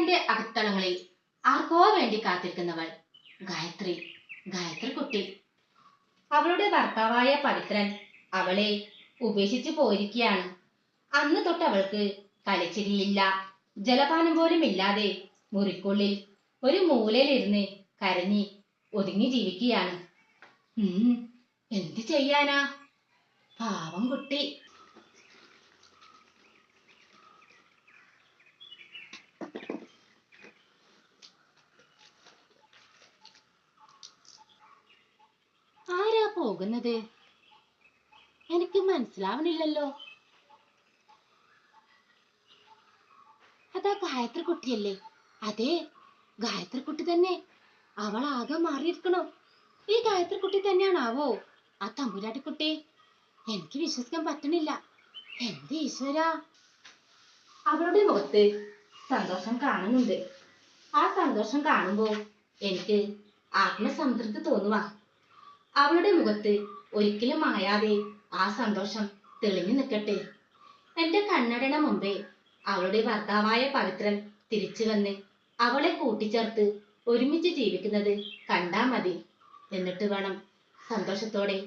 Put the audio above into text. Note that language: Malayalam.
തന്റെ അകത്തളങ്ങളിൽ ആർക്കോ വേണ്ടി കാത്തിരിക്കുന്നവൾ ഗായത്രി ഗായത്രി കുട്ടി അവളുടെ ഭർത്താവായ പവിത്രൻ അവളെ ഉപേക്ഷിച്ചു പോയിരിക്കുകയാണ്. അന്ന് തൊട്ട് അവൾക്ക് കളിച്ചിരിയില്ല ജലപാനം പോലും ഇല്ലാതെ മുറിക്കുള്ളിൽ ഒരു മൂലയിലിരുന്ന് കരഞ്ഞി ഒതുങ്ങി ജീവിക്കുകയാണ്. എന്ത് ചെയ്യാനാ? പാവം കുട്ടി. പോകുന്നത്? എനിക്ക് മനസ്സിലാവണില്ലല്ലോ. അതാ ഗായത്രി കുട്ടിയല്ലേ അതെ ഗായത്രി കുട്ടി തന്നെ. അവൾ ആകെ മാറിയിരിക്കണോ? ഈ ഗായത്രി കുട്ടി തന്നെയാണാവോ? ആ തമ്പുരാട്ടി കുട്ടി എനിക്ക് വിശ്വസിക്കാൻ പറ്റണില്ല. എന്ത് ഈശ്വര? അവളുടെ മുഖത്ത് സന്തോഷം കാണുന്നുണ്ട്. ആ സന്തോഷം കാണുമ്പോ എനിക്ക് ആത്മസംതൃപ്തി തോന്നുവാ. അവളുടെ മുഖത്ത് ഒരിക്കലും മായാതെ ആ സന്തോഷം തെളിഞ്ഞു നിൽക്കട്ടെ. എന്റെ കണ്ണടയുടെ മുമ്പേ അവളുടെ ഭർത്താവായ പവിത്രൻ തിരിച്ചു വന്ന് അവളെ കൂട്ടിച്ചേർത്ത് ഒരുമിച്ച് ജീവിക്കുന്നത് കണ്ടാ മതി. എന്നിട്ട് വേണം സന്തോഷത്തോടെ